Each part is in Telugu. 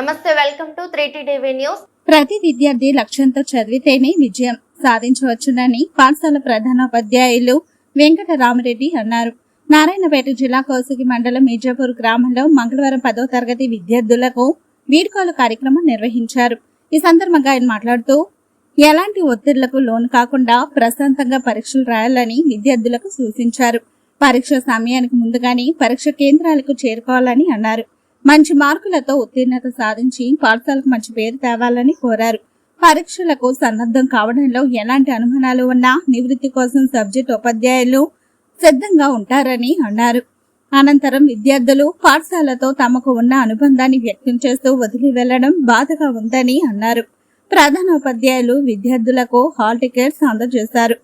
నమస్తే welcome to three TV news. ప్రతి విద్యార్థి లక్ష్యంతో చదివితేనే విజయం సాధించవచ్చునని పాఠశాల ప్రధానోపాధ్యాయులు వెంకటరామరెడ్డి అన్నారు. నారాయణపేట జిల్లా కోసిగి మండలం మీర్జాపూర్ గ్రామంలో మంగళవారం పదో తరగతి విద్యార్థులకు వీడ్కోలు కార్యక్రమం నిర్వహించారు. ఈ సందర్భంగా ఆయన మాట్లాడుతూ ఎలాంటి ఒత్తిళ్ళకు లోను కాకుండా ప్రశాంతంగా పరీక్షలు రాయాలని విద్యార్థులకు సూచించారు. పరీక్ష సమయానికి ముందుగానే పరీక్ష కేంద్రాలకు చేరుకోవాలని అన్నారు. మంచి మార్కులతో ఉత్తీర్ణత సాధించి పాఠశాలకు మంచి పేరు తేవాలని కోరారు. పరీక్షలకు సన్నద్ధం కావడంలో ఎలాంటి అనుమానాలు ఉన్నా నివృత్తి కోసం సబ్జెక్ట్ ఉపాధ్యాయులు సిద్ధంగా ఉంటారని అన్నారు. అనంతరం విద్యార్థులు పాఠశాలతో తమకు ఉన్న అనుబంధాన్ని వ్యక్తం చేస్తూ వదిలి వెళ్ళడం బాధగా ఉందని అన్నారు. ప్రధానోపాధ్యాయులు విద్యార్థులకు హాల్ టికెట్స్ అందజేశారు.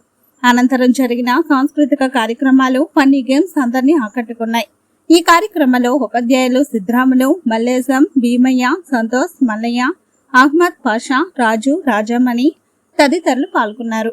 అనంతరం జరిగిన సాంస్కృతిక కార్యక్రమాలు ఫన్నీ గేమ్స్ అందరినీ ఆకట్టుకున్నాయి. ఈ కార్యక్రమంలో ఉపాధ్యాయులు సిద్ధరాములు మల్లేశం భీమయ్య సంతోష్ మల్లయ్య అహ్మద్ పాషా రాజు రాజమణి తదితరులు పాల్గొన్నారు.